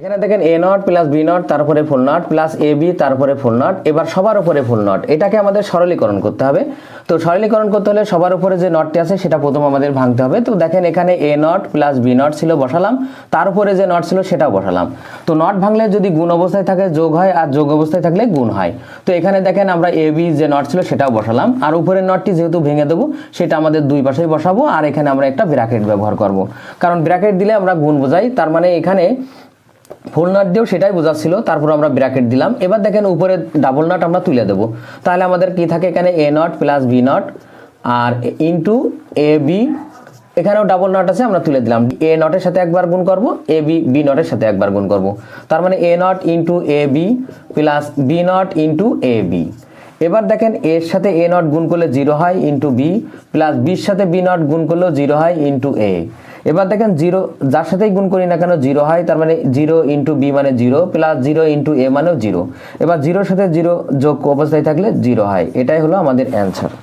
এখানে দেখেন A naught plus B naught তারপরে full naught plus A B তারপরে ফুল নট এবার সবার উপরে ফুল নট এটাকে আমাদের সরলীকরণ করতে হবে। তো সরলীকরণ করতে হলে সবার উপরে যে নটটি আছে, সেটা প্রথম আমাদের ভাঙতে হবে। তো দেখেন এখানে A naught plus B naught ছিল, বসালাম। তার উপরে যে নট ছিল, সেটাও বসালাম। তো নট ভাঙলে যদি গুণ অবস্থায় থাকে, যোগ হয়, আর যোগ অবস্থায় থাকলে গুণ হয়। তো এখানে দেখেন আমরা এ বি যে নট ছিল, সেটাও বসালাম। আর উপরের নটটি যেহেতু ভেঙে দেবো, সেটা আমাদের দুই পাশেই বসাবো। আর এখানে আমরা একটা ব্র্যাকেট ব্যবহার করব। কারণ ব্র্যাকেট দিলে আমরা গুণ বোঝাই। তার মানে এখানে ফুল নাট দিয়েও সেটাই বোঝাচ্ছিল, তারপর আমরা ব্র্যাকেট দিলাম। এবার দেখেন উপরে ডাবল নাট আমরা তুলে দেবো। তাহলে আমাদের কি থাকে এখানে? A naught plus B naught R into A B এখানেও ডাবল নট আছে, আমরা তুলে দিলাম। এ নটের সাথে একবার গুণ করব এ বি বি নটের সাথে একবার গুণ করব। তার মানে A naught into A B plus B naught into A B এবার দেখেন এর সাথে এ নট গুণ করলে জিরো হয় ইন্টু বি প্লাস বির সাথে বি নট গুণ করলেও জিরো হয় ইন্টু এ এবার দেখেন জিরো, যার সাথেই গুণ করি না কেন জিরো হয়, তার মানে জিরো ইন্টু বি মানে zero plus zero into A মানেও জিরো। এবার জিরোর সাথে জিরো যোগ অবস্থায় থাকলে জিরো হয়, এটাই হলো আমাদের অ্যান্সার